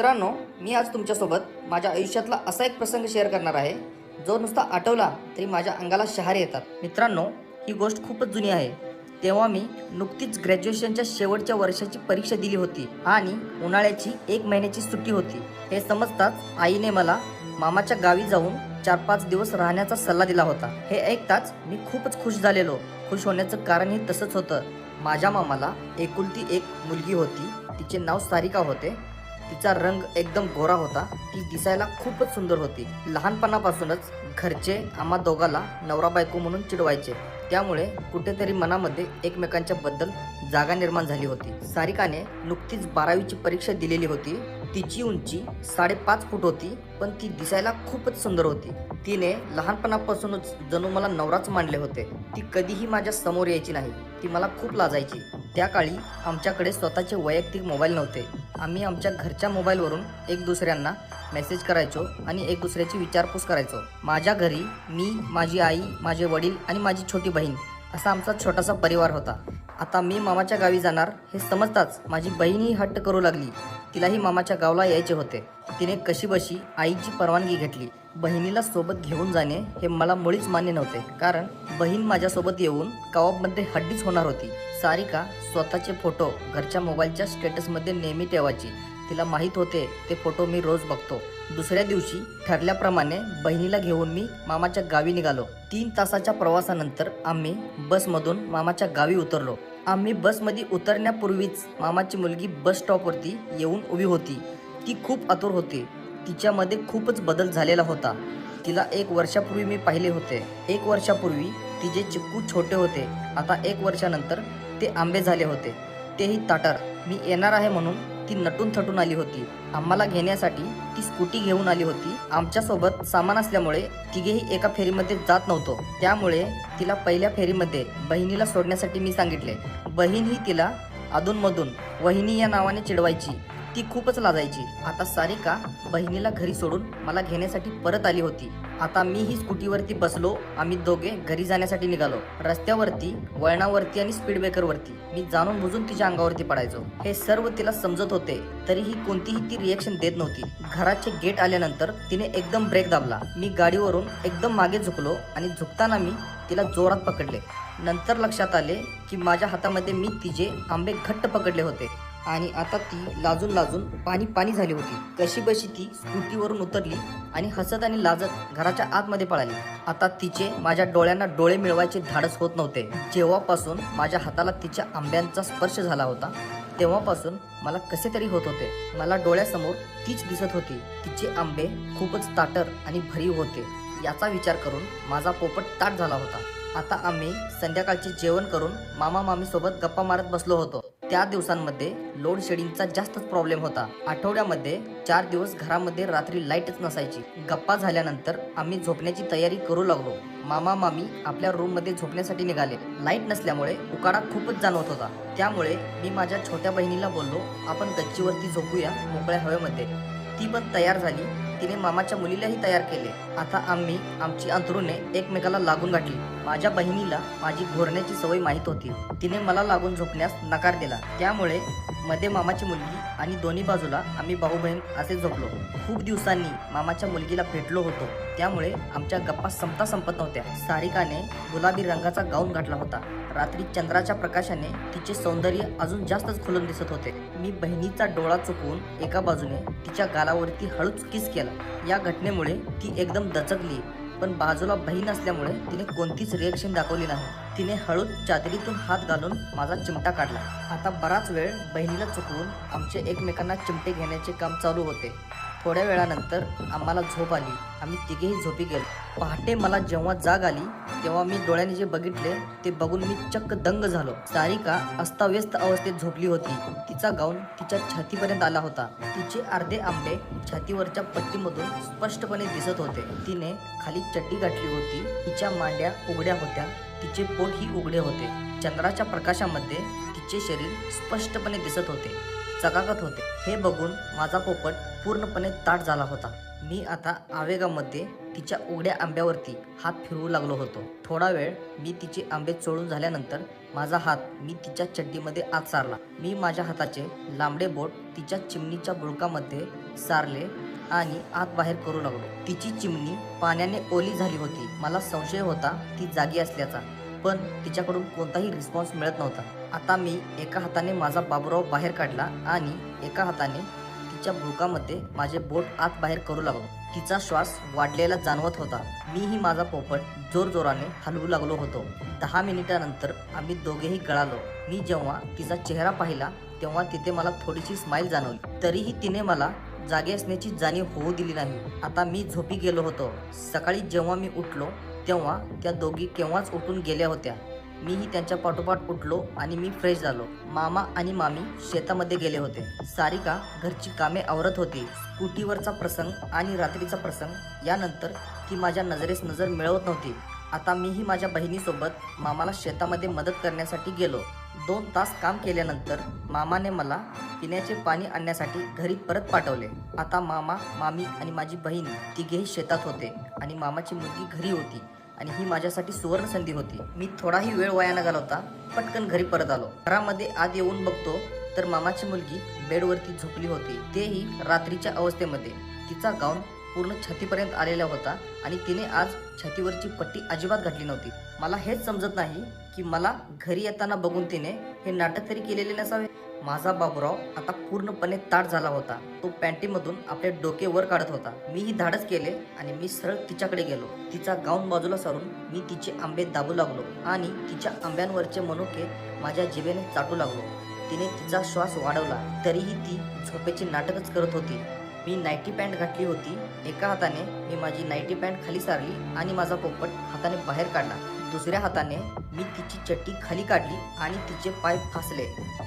मित्रांनो मी आज तुमच्यासोबत माझ्या आयुष्यातला असा एक प्रसंग शेअर करणार आहे जो नुसता आठवला तरी माझ्या अंगाला शहारे येतात. मित्रांनो ही गोष्ट खूपच जुनी आहे. तेव्हा मी नुकतीच ग्रॅज्युएशनच्या शेवटच्या वर्षाची परीक्षा दिली होती आणि उन्हाळ्याची एक महिन्याची सुट्टी होती. हे समजताच आईने मला मामाच्या गावी जाऊन चार पाच दिवस राहण्याचा सल्ला दिला होता. हे ऐकताच मी खूपच खुश झालेलो. खुश होण्याचं कारण हे तसंच होतं. माझ्या मामाला एकुलती एक मुलगी होती. तिचे नाव सारिका होते. तिचा रंग एकदम गोरा होता. ती दिसायला खूपच सुंदर होती. लहानपणापासूनच घरचे आम्हा दोघाला नवरा बायको म्हणून चिडवायचे. त्यामुळे कुठेतरी मनामध्ये एकमेकांच्या बद्दल जागा निर्माण झाली होती. सारिकाने नुकतीच बारावीची परीक्षा दिलेली होती. तिची उंची साडेपाच फूट होती पण ती दिसायला खूपच सुंदर होती. तिने लहानपणापासूनच जणू मला नवराच मानले होते. ती कधीही माझ्यासमोर यायची नाही. ती मला खूप लाजायची. त्या काळी आमच्याकडे स्वतःचे वैयक्तिक मोबाईल नव्हते. आम्ही आमच्या घरच्या मोबाईलवरून एक दुसऱ्यांना मेसेज करायचो आणि एक दुसऱ्याची विचारपूस करायचो. माझ्या घरी मी माझी आई माझे वडील आणि माझी छोटी बहीण असा आमचा छोटासा परिवार होता. आता मी मामाच्या गावी जाणार हे समजताच माझी बहीणही हट्ट करू लागली. तिलाही मामाच्या गावला यायचे होते. तिने कशीबशी आईची परवानगी घेतली. बहिणीला सोबत घेऊन जाणे हे मला मुळीच मान्य नव्हते. कारण बहीण माझ्यासोबत येऊन कवाबमध्ये हड्डीच होणार होती. सारिका स्वतःचे फोटो घरच्या मोबाईलच्या स्टेटसमध्ये नेहमी ठेवायची. तिला माहीत होते ते फोटो मी रोज बघतो. दुसऱ्या दिवशी ठरल्याप्रमाणे बहिणीला घेऊन मी मामाच्या गावी निघालो. तीन तासाच्या प्रवासानंतर आम्ही बसमधून मामाच्या गावी उतरलो. आम्ही बसमध्ये उतरण्यापूर्वीच मामाची मुलगी बस स्टॉपवरती येऊन उभी होती. ती खूप आतुर होती. तिच्यामध्ये खूपच बदल झालेला होता. तिला एक वर्षापूर्वी मी पाहिले होते. एक वर्षापूर्वी तिचे चिक्कू छोटे होते आता एक वर्षानंतर ते आंबे झाले होते. तेही ताटर. मी येणार आहे म्हणून ती नटून थटून आली होती. आम्हाला घेण्यासाठी ती स्कूटी घेऊन आली होती. आमच्यासोबत सामान असल्यामुळे तिघेही एका फेरीमध्ये जात नव्हतो. त्यामुळे तिला पहिल्या फेरीमध्ये बहिणीला सोडण्यासाठी मी सांगितले. बहीण ही तिला अधूनमधून वहिनी या नावाने चिडवायची. ती खूपच लाजायची. आता सारिका बहिणीला घरी सोडून मला घेण्यासाठी परत आली होती. आता मी ही स्कूटीवरती बसलो आम्ही दोघे घरी जाण्यासाठी निघालो. रस्त्यावरती वळणावरती आणि स्पीड ब्रेकरवरती मी जाणून बुजून तिच्या अंगावरती पडायचो. हे सर्व तिला समजत होते तरीही कोणतीही ती रिएक्शन देत नव्हती. घराचे गेट आल्यानंतर तिने एकदम ब्रेक दाबला. मी गाडीवरून एकदम मागे झुकलो आणि झुकताना मी तिला जोरात पकडले. नंतर लक्षात आले की माझ्या हातामध्ये मी तिचे आंबे घट्ट पकडले होते. आणि आता ती लाजून लाजून पाणी पाणी झाली होती. कशी बशी ती स्कूटीवरून उतरली आणि हसत आणि लाजत घराच्या आतमध्ये पळाली. आता तिचे माझ्या डोळ्यांना डोळे मिळवायचे धाडस होत नव्हते. जेव्हापासून माझ्या हाताला तिच्या आंब्यांचा स्पर्श झाला होता तेव्हापासून मला कसे तरी होत होते. मला डोळ्यासमोर तीच दिसत होती. तिचे आंबे खूपच ताटर आणि भरीव होते. याचा विचार करून माझा पोपट ताट झाला होता. आता आम्ही संध्याकाळचे जेवण करून मामा मामी सोबत गप्पा मारत बसलो होतो. त्या दिवसांमध्ये लोड शेडिंगचा जास्तच प्रॉब्लेम होता. आठवड्यामध्ये चार दिवस घरामध्ये रात्री लाईटच नसायची. गप्पा झाल्यानंतर आम्ही झोपण्याची तयारी करू लागलो. मामा मामी आपल्या रूममध्ये झोपण्यासाठी निघाले. लाइट नसल्यामुळे उकाडा खूपच जाणवत होता. त्यामुळे मी माझ्या छोट्या बहिणीला बोललो आपण गच्चीवरती झोपूया मोकळ्या हवेमध्ये. ती पण तयार झाली. तिने मामाच्या मुलीलाही तयार केले. आता आम्ही आमची अंथरुणे एकमेकाला लागून गाठली माझ्या बहिणीला माझी घोरण्याची सवय माहीत होती. तिने मला लागून झोपण्यास नकार दिला. त्यामुळे मध्ये मामाची मुलगी आणि दोन्ही बाजूला आम्ही भाऊ बहीण असे झोपलो खूप दिवसांनी मामाच्या मुलगीला भेटलो होतो. त्यामुळे आमच्या गप्पा संपता संपत नव्हत्या. सारिकाने गुलाबी रंगाचा गाऊन घातला होता. रात्री चंद्राच्या प्रकाशाने तिचे सौंदर्य अजून जास्तच खुलून दिसत होते. मी बहिणीचा डोळा चुकवून एका बाजूने तिच्या गालावरती हळूच किस केला. या घटनेमुळे ती एकदम दचकली. पण बाजूला बहीण असल्यामुळे तिने कोणतीच रिएक्शन दाखवली नाही. तिने हळू चादरीतून हात घालून माझा चिमटा काढला. आता बराच वेळ बहिणीला चुकवून आमचे एकमेकांना चिमटे घेण्याचे काम चालू होते. थोड्या वेळानंतर आम्हाला झोप आली. आम्ही तिघेही झोपी गेलो. पहाटे मला जेव्हा जाग आली तेव्हा मी डोळ्याने जे बघितले ते बघून मी चक्क दंग झालो. सारिका अस्ताव्यस्त अवस्थेत झोपली होती. तिचा गाऊन तिच्या छातीपर्यंत आला होता. तिचे अर्धे आंबे छातीवरच्या पट्टीमधून स्पष्टपणे दिसत होते. तिने खाली चड्डी गाठली होती. तिच्या मांड्या उघड्या होत्या. तिचे पोटही उघडे होते. चंद्राच्या प्रकाशामध्ये तिचे शरीर स्पष्टपणे दिसत होते. चकाकत होते. हे बघून माझा पोपट पूर्णपणे ताट झाला होता. मी आता आवेगामध्ये तिच्या उघड्या आंब्यावरती हात फिरवू लागलो होतो. थोडा वेळ मी तिचे आंबे चोळून झाल्यानंतर माझा हात मी तिच्या चड्डीमध्ये आत सारला. मी माझ्या हाताचे लांबडे बोट तिच्या चिमणीच्या बुळकामध्ये सारले आणि आत बाहेर करू लागलो. तिची चिमणी पाण्याने ओली झाली होती. मला संशय होता ती जागी असल्याचा. पण तिच्याकडून कोणताही रिस्पॉन्स मिळत नव्हता. आता मी एका हाताने माझा बाबूराव बाहेर काढला आणि एका हाताने तिच्या बुळकामध्ये माझे बोट आत बाहेर करू लागलो. तिचा श्वास वाढलेला जाणवत होता. मीही माझा पोपट जोरजोराने हलवू लागलो होतो. दहा मिनिटानंतर आम्ही दोघेही गळालो. मी जेव्हा तिचा चेहरा पाहिला तेव्हा तिथे मला थोडीशी स्माईल जाणवली. तरीही तिने मला जागे असण्याची जाणीव होऊ दिली नाही. आता मी झोपी गेलो होतो. सकाळी जेव्हा मी उठलो तेव्हा त्या दोघी केव्हाच उठून गेल्या होत्या. मीही त्यांच्या पाठोपाठ उठलो आणि मी फ्रेश झालो. मामा आणि मामी शेतामध्ये गेले होते. सारिका घरची कामे आवरत होती. स्कूटीवरचा प्रसंग आणि रात्रीचा प्रसंग यानंतर ती माझ्या नजरेस नजर मिळवत नव्हती. आता मीही माझ्या बहिणीसोबत मामाला शेतामध्ये मदत करण्यासाठी गेलो. दोन तास काम केल्यानंतर मामाने मला पिण्याचे पाणी आणण्यासाठी घरी परत पाठवले. आता मामा मामी आणि माझी बहीण तिघेही शेतात होते आणि मामाची मुलगी घरी होती आणि ही माझ्यासाठी सुवर्ण संधी होती. मी थोडाही वेळ वाया न घालवता पटकन घरी परत आलो. घरामध्ये आत येऊन बघतो तर मामाची मुलगी बेडवरती झोपली होती. तेही रात्रीच्या अवस्थेमध्ये. तिचा गाऊन पूर्ण छातीपर्यंत आलेला होता आणि तिने आज छातीवरची पट्टी अजिबात घातली नव्हती. मला हेच समजत नाही की मला घरी येताना बघून तिने हे नाटक तरी केलेले नसावे? माझा बाबूराव आता पूर्णपणे ताट झाला होता. तो पॅन्टीमधून आपले डोके वर काढत होता. मीही धाडस केले आणि मी सरळ तिच्याकडे गेलो. तिचा गाऊन बाजूला सारून मी तिचे आंबे दाबू लागलो आणि तिच्या आंब्यांवरचे मनुके माझ्या जिभेने चाटू लागलो. तिने तिचा श्वास वाढवला. तरीही ती झोपेचे नाटकच करत होती. मी नाईटी पॅन्ट घातली होती. एका हाताने मी माझी नाईटी पॅन्ट खाली सारली आणि माझा पोपट हाताने बाहेर काढला. दुसऱ्या हाताने मी तिची चट्टी खाली काढली आणि तिचे पाय फासले.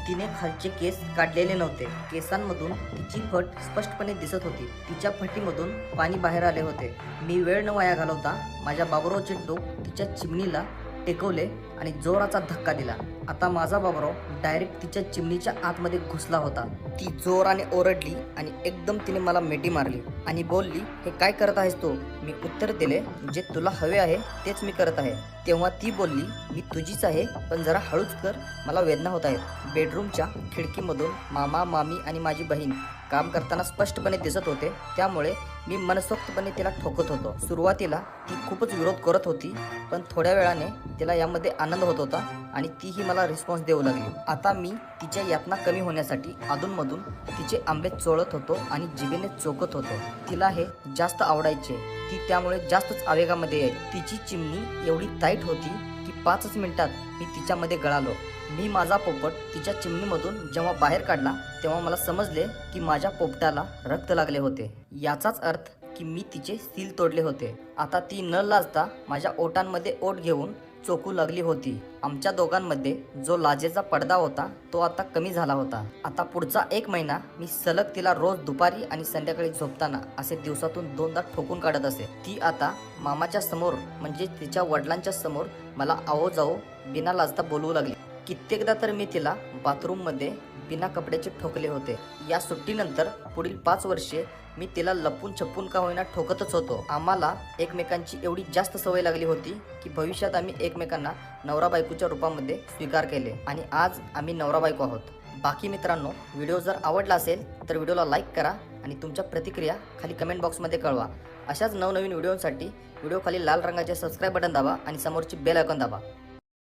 तिने खालचे केस काढलेले नव्हते. केसांमधून तिची फट स्पष्टपणे दिसत होती. तिच्या फटीमधून पाणी बाहेर आले होते. मी वेळ न वाया घालवता माझ्या बाबरोचे डोक तिच्या चिमणीला टेकवले आणि जोराचा धक्का दिला. आता माझा बाबराव डायरेक्ट तिच्या चिमणीच्या आतमध्ये घुसला होता. ती जोराने ओरडली आणि एकदम तिने मला मेटी मारली आणि बोलली हे काय करत आहेस तू? मी उत्तर दिले जे तुला हवे आहे तेच मी करत आहे. तेव्हा ती बोलली मी तुझीच आहे पण जरा हळूच कर मला वेदना होत आहेत. बेडरूमच्या खिडकीमधून मामा मामी आणि माझी बहीण काम करताना स्पष्टपणे दिसत होते. त्यामुळे मी मनसोक्तपणे तिला ठोकत होतो. सुरुवातीला ती खूपच विरोध करत होती पण थोड्या वेळाने तिला यामध्ये आनंद होत होता आणि तीही मला रिस्पॉन्स देऊ लागली. आता मी तिच्या यातना कमी होण्यासाठी अधूनमधून तिचे आंबे चोळत होतो आणि जिभेने चोकत होतो. तिला हे जास्त आवडायचे. ती त्यामुळे जास्तच आवेगामध्ये यायची. तिची चिमणी एवढी टाईट होती की पाचच मिनिटात मी तिच्यामध्ये गळालो. मी माझा पोपट तिच्या चिमणीमधून जेव्हा बाहेर काढला तेव्हा मला समजले की माझ्या पोपटाला रक्त लागले होते. याचाच अर्थ की मी तिचे सील तोडले होते. आता ती न लाजता माझ्या ओटांमध्ये ओट घेऊन चोकू लागली होती. आमच्या दोघांमध्ये जो लाजेचा पडदा होता तो आता कमी झाला होता. आता पुढचा एक महिना मी सलग तिला रोज दुपारी आणि संध्याकाळी झोपताना असे दिवसातून दोनदा ठोकून काढत असे. ती आता मामाच्या समोर म्हणजे तिच्या वडिलांच्या समोर मला आहो जाओ बिना लाजता बोलवू लागली. कित्येकदा तर मी तिला बाथरूममध्ये बिना कपड्याचे ठोकले होते. या सुट्टीनंतर पुढील पाच वर्षे मी तिला लपून छपून का होईना ठोकतच होतो. आम्हाला एकमेकांची एवढी जास्त सवय लागली होती की भविष्यात आम्ही एकमेकांना नवरा बायकोच्या रूपामध्ये स्वीकार केले आणि आज आम्ही नवरा बायको आहोत. बाकी मित्रांनो व्हिडिओ जर आवडला असेल तर व्हिडिओला लाईक करा आणि तुमच्या प्रतिक्रिया खाली कमेंट बॉक्समध्ये कळवा. अशाच नवनवीन व्हिडिओसाठी व्हिडिओ खाली लाल रंगाचे सबस्क्राईब बटन दाबा आणि समोरची बेल आयकॉन दाबा.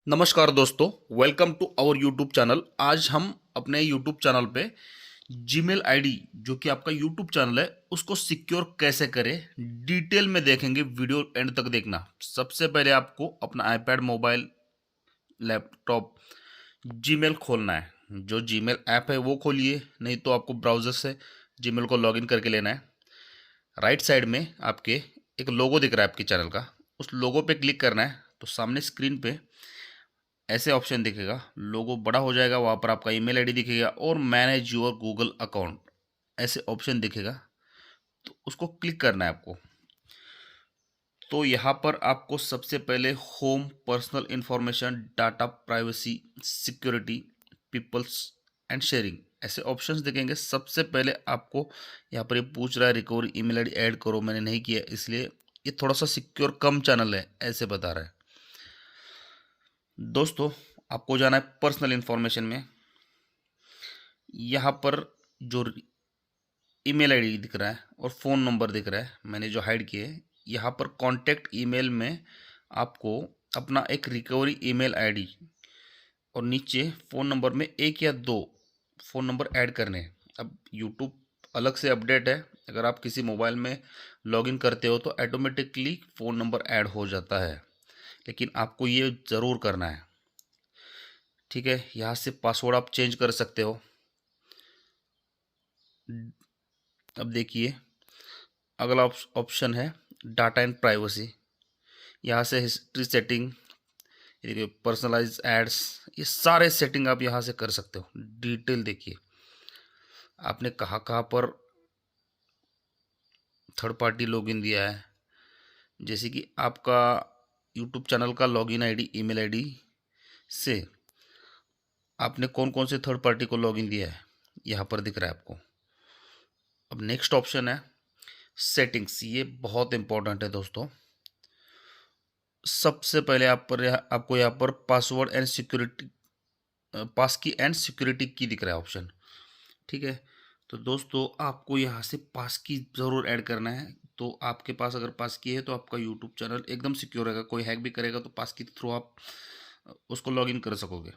नमस्कार दोस्तों welcome to our YouTube channel आज हम अपने यूट्यूब चैनल पे जीमेल आईडी जो कि आपका यूट्यूब चैनल है, उसको सिक्योर कैसे करें डिटेल में देखेंगे वीडियो एंड तक देखना। सबसे पहले आपको अपना आईपैड मोबाइल लैपटॉप जीमेल खोलना है। जो जीमेल ऐप है, वो खोलिए, नहीं तो आपको ब्राउज़र से जीमेल को लॉगिन करके लेना है। राइट साइड में आपके एक लोगो दिख रहा है आपके चैनल का। उस लोगो पे क्लिक करना है तो सामने स्क्रीन पे ऐसे ऑप्शन दिखेगा। लोगो बड़ा हो जाएगा, वहाँ पर आपका ईमेल आईडी दिखेगा और मैनेज योर गूगल अकाउंट। ऐसे ऑप्शन दिखेगा। तो उसको क्लिक करना है आपको। तो यहाँ पर आपको सबसे पहले home personal information data privacy, security, peoples and sharing. ऐसे ऑप्शंस दिखेंगे। सबसे पहले आपको यहाँ पर ये पूछ रहा है, रिकवरी ईमेल आईडी ऐड करो, मैंने नहीं किया, इसलिए ये थोड़ा सा सिक्योर कम चैनल है, ऐसे बता रहा है। दोस्तों, आपको जाना है पर्सनल इन्फॉर्मेशन में। यहाँ पर जो ईमेल आईडी दिख रहा है और फ़ोन नंबर दिख रहा है, मैंने जो हाइड किए यहाँ पर कॉन्टैक्ट ईमेल में आपको अपना एक रिकवरी ईमेल आईडी और नीचे फ़ोन नंबर में एक या दो फ़ोन नंबर ऐड करने अब यूट्यूब अलग से अपडेट है। अगर आप किसी मोबाइल में लॉगिन करते हो तो ऑटोमेटिकली फ़ोन नंबर ऐड हो जाता है। लेकिन आपको ये ज़रूर करना है। ठीक है? यहाँ से पासवर्ड आप चेंज कर सकते हो। अब देखिए, अगला ऑप्शन है डाटा एंड प्राइवेसी यहाँ से हिस्ट्री सेटिंग पर्सनलाइज एड्स ये सारे सेटिंग आप यहाँ से कर सकते हो। डिटेल देखिए। आपने कहाँ कहाँ पर थर्ड पार्टी लॉगिन दिया है? जैसे कि आपका यूट्यूब चैनल का लॉगिन आईडी, ईमेल आईडी से आपने कौन कौन से थर्ड पार्टी को लॉगिन दिया है, यहाँ पर दिख रहा है आपको। अब नेक्स्ट ऑप्शन है सेटिंग्स ये बहुत इंपॉर्टेंट है दोस्तों। सबसे पहले आप पर यहाँ- आपको यहाँ पर password and security passkey and security key दिख रहा है ऑप्शन ठीक है? तो दोस्तों, आपको यहाँ से पास की ज़रूर ऐड करना है। तो आपके पास अगर पास की है तो आपका यूट्यूब चैनल एकदम सिक्योर रहेगा। कोई हैक भी करेगा तो पास की के थ्रू आप उसको लॉगिन कर सकोगे।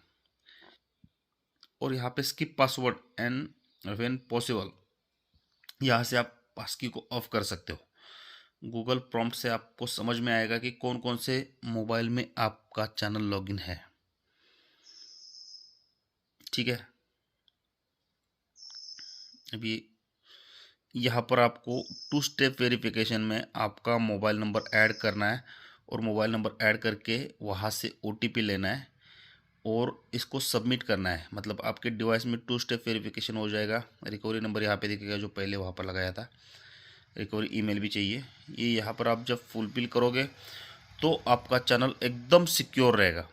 और यहाँ पे skip password and when possible यहाँ से आप पासकी को ऑफ़ कर सकते हो। गूगल प्रॉम्प्ट से आपको समझ में आएगा कि कौन कौन से मोबाइल में आपका चैनल लॉगिन है। ठीक है? अभी यहाँ पर आपको टू स्टेप वेरिफिकेशन में आपका मोबाइल नंबर ऐड करना है और मोबाइल नंबर ऐड करके वहाँ से ओटीपी लेना है और इसको सबमिट करना है। मतलब आपके डिवाइस में टू स्टेप वेरिफिकेशन हो जाएगा। रिकवरी नंबर यहाँ पे दिखेगा जो पहले वहाँ पर लगाया था। रिकवरी ईमेल भी चाहिए। ये यहाँ पर आप जब फुलफिल करोगे तो आपका चैनल एकदम सिक्योर रहेगा।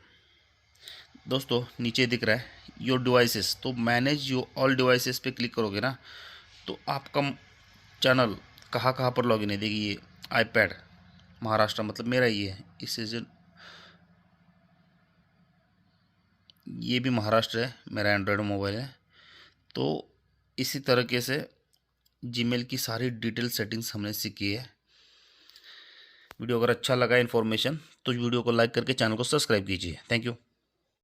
दोस्तों, नीचे दिख रहा है योर डिवाइसेस तो मैनेज योर ऑल डिवाइसेस पे क्लिक करोगे ना तो आपका चैनल, कहाँ कहाँ पर लॉगिन है? देखिए ये आईपैड महाराष्ट्र मतलब मेरा ही है, इस ये भी महाराष्ट्र है, मेरा एंड्रॉयड मोबाइल है। तो इसी तरीके से जीमेल की सारी डिटेल सेटिंग्स हमने सीखी है। वीडियो अगर अच्छा लगा इन्फॉर्मेशन तो वीडियो को लाइक करके चैनल को सब्सक्राइब कीजिए। Thank you